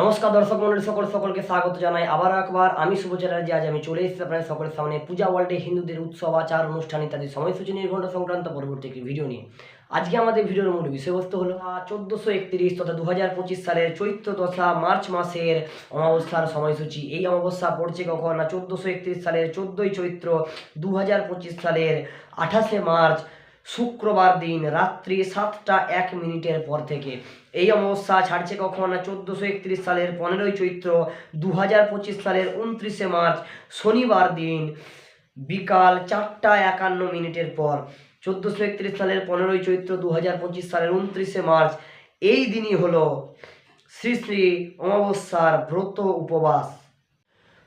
নমস্কার দর্শক মন্ডলী, সকল সকলকে স্বাগত জানাই আবার একবার। আমি শুভ চ্যাটার্জি, আজ আমি চলে এসেছি আপনাদের সকলের সামনে পূজা ওয়ার্ল্ডে হিন্দুদের উৎসব, আচার, অনুষ্ঠান ইত্যাদি সময়সূচি নির্ঘণ্ট সংক্রান্ত পরবর্তী একটি ভিডিও নিয়ে। আজকে আমাদের ভিডিওর মূল বিষয়বস্তু হলো চোদ্দোশো একত্রিশ তথা দু হাজার পঁচিশ সালের চৈত্র দশা মার্চ মাসের অমাবস্যার সময়সূচি। এই অমাবস্যা পড়ছে কখন? না, চোদ্দোশো একত্রিশ সালের চোদ্দোই চৈত্র দু হাজার পঁচিশ সালের আঠাশে মার্চ শুক্রবার দিন রাত্রি সাতটা এক মিনিটের পর থেকে। এই অমাবস্যা ছাড়ছে কখন? চোদ্দোশো একত্রিশ সালের পনেরোই চৈত্র দু পঁচিশ সালের উনত্রিশে মার্চ, শনিবার দিন বিকাল চারটা একান্ন মিনিটের পর। চোদ্দোশো একত্রিশ সালের পনেরোই চৈত্র দু পঁচিশ সালের উনত্রিশে মার্চ। এই দিনই হলো শ্রী শ্রী অমাবস্যার ব্রত উপবাস।